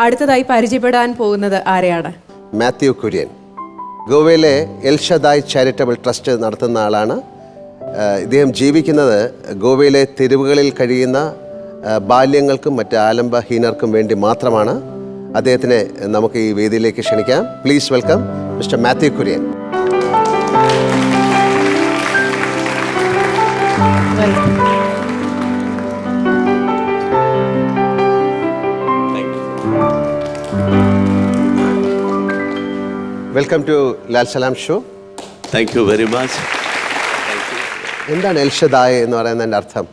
അടുത്തതായി പരിചയപ്പെടാൻ പോകുന്നത് ആരെയാണ്? മാത്യു കുര്യൻ. ഗോവയിലെ എൽഷദായ് ചാരിറ്റബിൾ ട്രസ്റ്റ് നടത്തുന്ന ആളാണ്. ഇദ്ദേഹം ജീവിക്കുന്നത് ഗോവയിലെ തെരുവുകളിൽ കഴിയുന്ന ബാല്യങ്ങൾക്കും മറ്റ് ആലംബഹീനർക്കും വേണ്ടി മാത്രമാണ്. അദ്ദേഹത്തിനെ നമുക്ക് ഈ വേദിയിലേക്ക് ക്ഷണിക്കാം. Please welcome mister Mathew Kurian. Welcome to Lal Salam show thank you very much എന്താണ് എൽഷദായ് എന്ന് പറയുന്നതിന്റെ അർത്ഥം?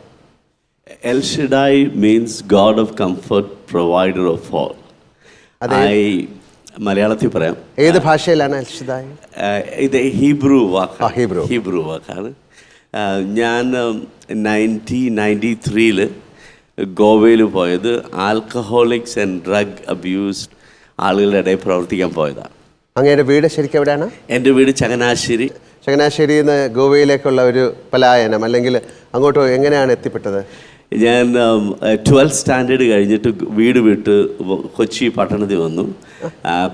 Elshaddai means God of comfort provider of all I മലയാളത്തിൽ പറയാം. ഏത് ഭാഷയിലാണ് എൽഷദായ് ഇത് ഹീബ്രു വാക്കാണ്. ഹീബ്രു. ഹീബ്രു വാക്കാണ്. ഞാൻ നയന്റീൻ നയന്റി ത്രീയിൽ ഗോവയിൽ പോയത്. ആൽക്കഹോളിക്സ് ആൻഡ് ഡ്രഗ് അബ്യൂസ്ഡ് ആളുകളുടെ ഇടയിൽ പ്രവർത്തിക്കാൻ പോയതാണ് അങ്ങയുടെ വീട് ശരിക്കും എവിടെയാണ്? എന്റെ വീട് ചങ്ങനാശ്ശേരി. ചങ്ങനാശ്ശേരിയിൽ നിന്ന് ഗോവയിലേക്കുള്ള ഒരു പലായനം അല്ലെങ്കിൽ അങ്ങോട്ട് എങ്ങനെയാണ് എത്തിപ്പെട്ടത്? ഞാൻ ട്വൽത്ത് സ്റ്റാൻഡേർഡ് കഴിഞ്ഞിട്ട് വീട് വിട്ട് കൊച്ചി പട്ടണത്തിൽ വന്നു.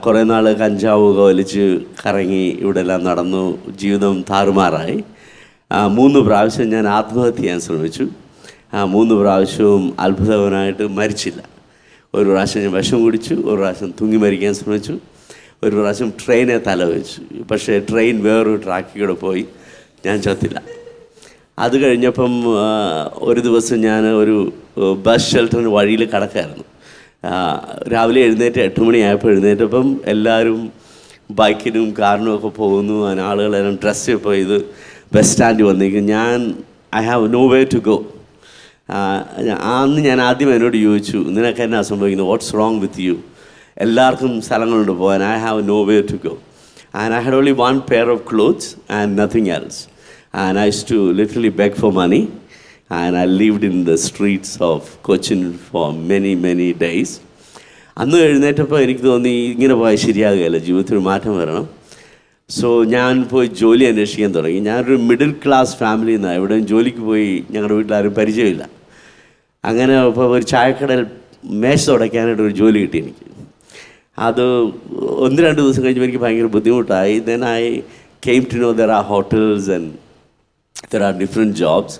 കുറേ നാൾ കഞ്ചാവ് കോലിച്ച് വലിച്ച് കറങ്ങി ഇവിടെ എല്ലാം നടന്നു. ജീവിതം താറുമാറായി. ആ, മൂന്ന് പ്രാവശ്യം ഞാൻ ആത്മഹത്യ ചെയ്യാൻ ശ്രമിച്ചു. ആ മൂന്ന് പ്രാവശ്യവും അത്ഭുതവനായിട്ട് മരിച്ചില്ല. ഒരു പ്രാവശ്യം ഞാൻ വിഷം കുടിച്ചു ഒരു പ്രാവശ്യം തൂങ്ങി മരിക്കാൻ ശ്രമിച്ചു. ഒരു പ്രാവശ്യം ട്രെയിനെ തലവെച്ചു. പക്ഷേ ട്രെയിൻ വേറൊരു ട്രാക്കിൽ കൂടെ പോയി ഞാൻ ചത്തില്ല. അത് കഴിഞ്ഞപ്പം ഒരു ദിവസം ഞാൻ ഒരു ബസ് ഷെൽട്ടറിന് വഴിയിൽ കിടക്കായിരുന്നു. രാവിലെ എഴുന്നേറ്റ് എട്ട് മണിയായപ്പോൾ എഴുന്നേറ്റപ്പം എല്ലാവരും ബൈക്കിനും കാറിനും ഒക്കെ പോകുന്നു. അതിന് ആളുകളെല്ലാം ഡ്രസ്സ് ഇപ്പോൾ ഇത് ബസ് സ്റ്റാൻഡിൽ വന്നിരിക്കും ഞാൻ I have no way to go അന്ന് ഞാൻ ആദ്യം എന്നോട് ചോദിച്ചു നിനക്ക് എന്നാ സംഭവിക്കുന്നത്? വാട്ട്സ് റോങ് വിത്ത് യു എല്ലാവർക്കും സ്ഥലങ്ങളുണ്ട് പോകാൻ. I have no way to go and I had only one pair of clothes and nothing else and I to literally literally for money and I I in the streets of Cochin for many many days. അന്ന് എഴുന്നേറ്റപ്പോൾ എനിക്ക് തോന്നി ഇങ്ങനെ പോയാൽ ശരിയാകുകയല്ല. ജീവിതത്തിൽ മാറ്റം വരണം. So ഞാൻ പോയി ജോലി അന്വേഷിക്കാൻ തുടങ്ങി. ഞാനൊരു മിഡിൽ ക്ലാസ് ഫാമിലിയിൽ നിന്നാണ് എവിടെയും ജോലിക്ക് പോയി ഞങ്ങളുടെ വീട്ടിൽ ആരും പരിചയമില്ല. അങ്ങനെ ഇപ്പോൾ ഒരു ചായക്കടയിൽ മേശ തുടയ്ക്കാനായിട്ട് ഒരു ജോലി കിട്ടി എനിക്ക്. അത് ഒന്ന് രണ്ട് ദിവസം കഴിഞ്ഞപ്പോൾ എനിക്ക് ഭയങ്കര ബുദ്ധിമുട്ടായി. Then I came to know there are hotels and there are different jobs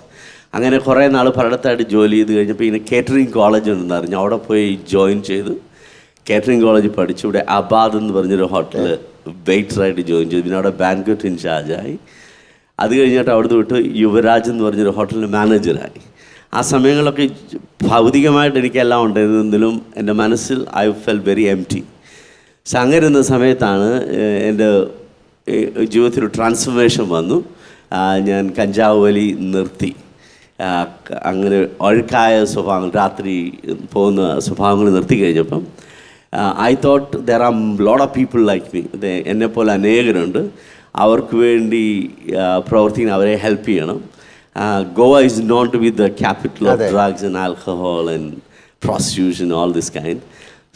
അങ്ങനെ കുറേ നാൾ പലയിടത്തായിട്ട് ജോലി ചെയ്ത് കഴിഞ്ഞപ്പോൾ ഇങ്ങനെ കേറ്ററിംഗ് കോളേജ് ഉണ്ടെന്ന് അറിഞ്ഞു അവിടെ പോയി ജോയിൻ ചെയ്തു. കേറ്ററിംഗ് കോളേജ് പഠിച്ചു. ഇവിടെ അബാദ് എന്ന് പറഞ്ഞൊരു ഹോട്ടൽ വെയിറ്ററായിട്ട് ജോയിൻ ചെയ്തു. പിന്നെ അവിടെ ബാൻക്വറ്റ് ഇൻചാർജായി അത് കഴിഞ്ഞിട്ട് അവിടുന്ന് വിട്ട് യുവരാജ് എന്ന് പറഞ്ഞൊരു ഹോട്ടലിൽ മാനേജറായി ആ സമയങ്ങളൊക്കെ ഭൗതികമായിട്ട് എനിക്കെല്ലാം ഉണ്ടായിരുന്നെങ്കിലും എന്റെ മനസ്സിൽ I felt very empty പക്ഷെ അങ്ങനെ ഇരുന്ന സമയത്താണ് എന്റെ ജീവിതത്തിൽ ട്രാൻസ്ഫർമേഷൻ വന്നു. ഞാൻ കഞ്ചാവ് വലി നിർത്തി. അങ്ങനെ ഒഴുക്കായ സ്വഭാവങ്ങൾ രാത്രി പോകുന്ന സ്വഭാവങ്ങൾ നിർത്തി കഴിഞ്ഞപ്പം I thought there are lot of people like me എന്നെപ്പോലെ അനേകരുണ്ട്. അവർക്ക് വേണ്ടി പ്രവർത്തിക്കുന്ന അവരെ ഹെൽപ്പ് ചെയ്യണം. Goa is not to be the capital of അതെ. Drugs and alcohol and prostitution all this kind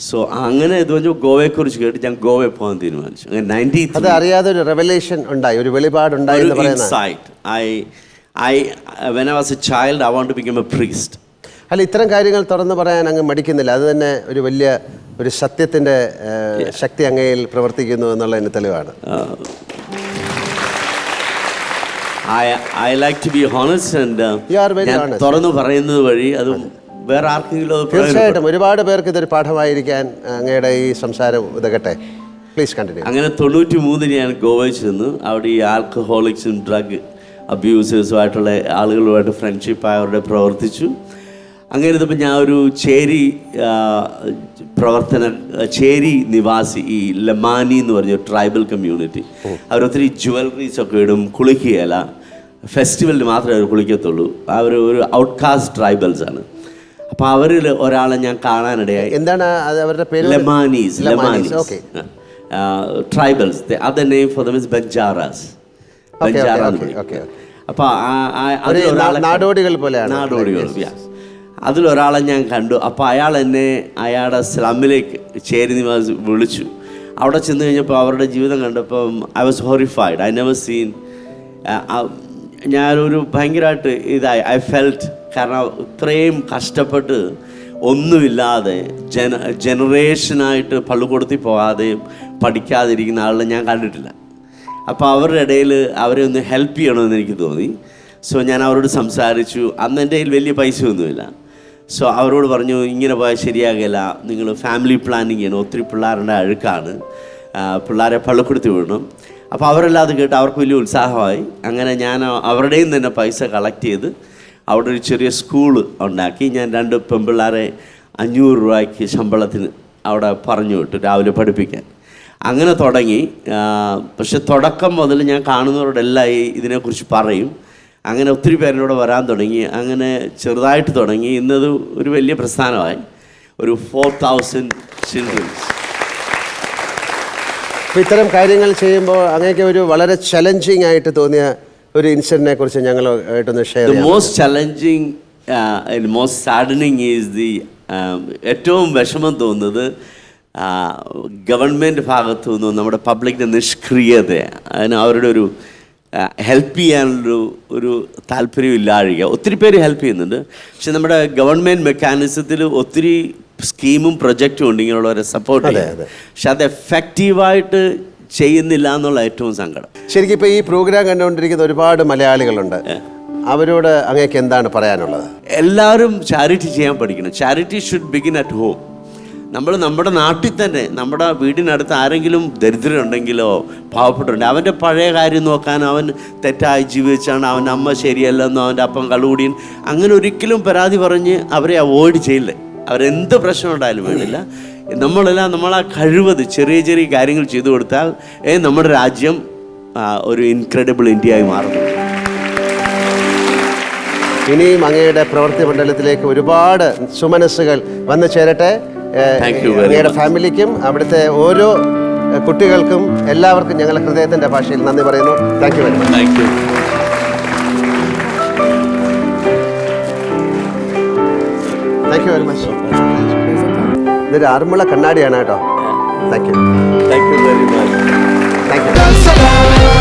so അങ്ങനെ ഇത് വെച്ചാൽ ഗോവയെക്കുറിച്ച് കേട്ട് ഞാൻ ഗോവയിൽ പോകാൻ തീരുമാനിച്ചു. അങ്ങനെ നയന്റി അത് അറിയാതെ ഒരു റെവലേഷൻ ഉണ്ടായി ഒരു വെളിപാടുണ്ടായി എന്ന് പറയുന്ന insight I I when I was a child I want to become a priest അല്ല ഇത്തരം കാര്യങ്ങൾ തുറന്നു പറയാൻ അങ്ങ് മടിക്കുന്നില്ല. അത് തന്നെ ഒരു വലിയ ഒരു സത്യത്തിന്റെ ശക്തി അങ്ങയിൽ പ്രവർത്തിക്കുന്നു എന്നുള്ളതിന് തെളിവാണ്. I I like to be honest and തുറന്നു പറയുന്നത് വഴി അത് വേറെ ആർക്കെങ്കിലും. തീർച്ചയായിട്ടും ഒരുപാട് പേർക്ക് ഇതൊരു പാഠമായിരിക്കാൻ അങ്ങയുടെ ഈ സംസാരം ഉതകട്ടെ പ്ലീസ് കണ്ടിന്യൂ അങ്ങനെ തൊണ്ണൂറ്റി മൂന്നിന് ഞാൻ ഗോവയിൽ ചെന്നു. അവിടെ ഈ ആൽക്കഹോളിക്സും ഡ്രഗ് അബ്യൂസേഴ്സുമായിട്ടുള്ള ആളുകളുമായിട്ട് ഫ്രണ്ട്ഷിപ്പ് അവരുടെ പ്രവർത്തിച്ചു. അങ്ങനെ ഇരുന്നപ്പോൾ ഞാൻ ഒരു ചേരി പ്രവർത്തന ചേരി നിവാസി ഈ ലമാനി എന്ന് പറഞ്ഞ ട്രൈബൽ കമ്മ്യൂണിറ്റി അവരൊത്തിരി ജുവലറീസ് ഒക്കെ ഇടും കുളിക്കുകയല്ല ഫെസ്റ്റിവലിന് മാത്രമേ അവർ കുളിക്കത്തുള്ളൂ. അവർ ഒരു ഔട്ട്കാസ്റ്റ് ട്രൈബൽസ് ആണ്. അപ്പോൾ അവരിൽ ഒരാളെ ഞാൻ കാണാനിടയായി. എന്താണ് അവരുടെ പേര്? Lamanis Lamanis okay tribals other name for them is Banjaras Okay, Banjara okay, എന്ന് okay, പറയും. okay. അപ്പൊ ആ- ആ- ഒരു നാടോടികൾ പോലെയാണ്. നാടോടികൾ. അതിലൊരാളെ ഞാൻ കണ്ടു. അപ്പോൾ അയാൾ എന്നെ അയാളുടെ സ്ലമ്മിലേക്ക് ചേരി വിളിച്ചു. അവിടെ ചെന്ന് കഴിഞ്ഞപ്പോൾ അവരുടെ ജീവിതം കണ്ടപ്പം I was horrified I never seen ഞാനൊരു ഭയങ്കരമായിട്ട് ഇതായി. ഐ ഫെൽറ്റ് കാരണം ഇത്രയും കഷ്ടപ്പെട്ട് ഒന്നുമില്ലാതെ ജന ജനറേഷനായിട്ട് പള്ളിക്കൂടത്തിൽ പോകാതെയും പഠിക്കാതിരിക്കുന്ന ആളെ ഞാൻ കണ്ടിട്ടില്ല. അപ്പോൾ അവരുടെ ഇടയിൽ അവരെ ഒന്ന് ഹെൽപ്പ് ചെയ്യണമെന്ന് എനിക്ക് തോന്നി. സോ ഞാൻ അവരോട് സംസാരിച്ചു. അന്ന് എന്റെ കയ്യിൽ വലിയ പൈസ ഒന്നുമില്ല. സോ അവരോട് പറഞ്ഞു ഇങ്ങനെ പോയാൽ ശരിയാകില്ല. നിങ്ങൾ ഫാമിലി പ്ലാനിങ് ചെയ്യണം. ഒത്തിരി പിള്ളേരുടെ അഴുക്കാണ്. പിള്ളേരെ പള്ളിക്കൂടത്തിൽ വിടണം. അപ്പോൾ അവരെല്ലാം അത് കേട്ട് അവർക്ക് വലിയ ഉത്സാഹമായി. അങ്ങനെ ഞാൻ അവരുടെയും തന്നെ പൈസ കളക്ട് ചെയ്ത് അവിടെ ഒരു ചെറിയ സ്കൂൾ ഉണ്ടാക്കി. ഞാൻ രണ്ട് പെൺപിള്ളേരെ അഞ്ഞൂറ് രൂപയ്ക്ക് ശമ്പളത്തിന് അവിടെ പറഞ്ഞു വിട്ടു രാവിലെ പഠിപ്പിക്കാൻ. അങ്ങനെ തുടങ്ങി. പക്ഷെ തുടക്കം മുതൽ ഞാൻ കാണുന്നവരോടെല്ലാം ഈ ഇതിനെക്കുറിച്ച് പറയും. അങ്ങനെ ഒത്തിരി പേരിലൂടെ വരാൻ തുടങ്ങി. അങ്ങനെ ചെറുതായിട്ട് തുടങ്ങി. ഇന്നത് ഒരു വലിയ പ്രസ്ഥാനമായി. ഒരു ഫോർ തൗസൻഡ് ചിൽഡ്രൻസ് ഇത്തരം കാര്യങ്ങൾ ചെയ്യുമ്പോൾ അങ്ങനെയൊക്കെ ഒരു വളരെ ചലഞ്ചിങ് ആയിട്ട് തോന്നിയ ഒരു ഇൻസിഡന്റിനെ കുറിച്ച് ഞങ്ങളുമായിട്ടൊന്ന് share most challenging most saddening is the ഏറ്റവും വിഷമം തോന്നുന്നത് ഗവൺമെന്റ് ഭാഗത്തു നിന്നും നമ്മുടെ പബ്ലിക്കിന്റെ നിഷ്ക്രിയത അതിന് അവരുടെ ഒരു ഹെൽപ്പ് ചെയ്യാനുള്ളൊരു ഒരു താല്പര്യം ഇല്ലാഴിക. ഒത്തിരി പേര് ഹെൽപ്പ് ചെയ്യുന്നുണ്ട്. പക്ഷെ നമ്മുടെ ഗവൺമെന്റ് മെക്കാനിസത്തിൽ ഒത്തിരി സ്കീമും പ്രൊജക്റ്റും ഉണ്ട് ഇങ്ങനെയുള്ളവരെ സപ്പോർട്ട് ചെയ്യാൻ. പക്ഷെ അത് എഫക്റ്റീവായിട്ട് ചെയ്യുന്നില്ല എന്നുള്ള ഏറ്റവും സങ്കടം. ശരിക്കും ഇപ്പൊ ഈ പ്രോഗ്രാം കണ്ടുകൊണ്ടിരിക്കുന്ന ഒരുപാട് മലയാളികളുണ്ട്. അവരോട് അങ്ങേക്ക് എന്താണ് പറയാനുള്ളത്? എല്ലാവരും ചാരിറ്റി ചെയ്യാൻ പഠിക്കണം. Charity should begin at home നമ്മൾ നമ്മുടെ നാട്ടിൽ തന്നെ നമ്മുടെ വീടിനടുത്ത് ആരെങ്കിലും ദരിദ്രരുണ്ടെങ്കിലോ പാവപ്പെട്ടുണ്ടെങ്കിൽ അവന്റെ പഴയ കാര്യം നോക്കാൻ അവൻ തെറ്റായി ജീവിച്ചാണ് അവൻ അമ്മ ശരിയല്ലെന്നോ അവന്റെ അപ്പം കളുകൂടിയും അങ്ങനെ ഒരിക്കലും പരാതി പറഞ്ഞ് അവരെ അവോയ്ഡ് ചെയ്യില്ലേ? അവരെന്ത് പ്രശ്നം ഉണ്ടായാലും വേണ്ടില്ല. നമ്മളെല്ലാം നമ്മൾ ആ കഴിവത് ചെറിയ ചെറിയ കാര്യങ്ങൾ ചെയ്തു കൊടുത്താൽ നമ്മുടെ രാജ്യം ഒരു ഇൻക്രെഡിബിൾ ഇന്ത്യയായി മാറുന്നു ഇനിയും അങ്ങയുടെ പ്രവൃത്തി മണ്ഡലത്തിലേക്ക് ഒരുപാട് സുമനസ്സുകൾ വന്നു ചേരട്ടെ. അങ്ങയുടെ ഫാമിലിക്കും അവിടുത്തെ ഓരോ കുട്ടികൾക്കും എല്ലാവർക്കും ഞങ്ങൾ ഹൃദയത്തിന്റെ ഭാഷയിൽ നന്ദി പറയുന്നു. Thank you very much thank you thank you very much ഇതൊരു ആർമുള കണ്ണാടിയാണ് കേട്ടോ. Thank you thank you very much thank you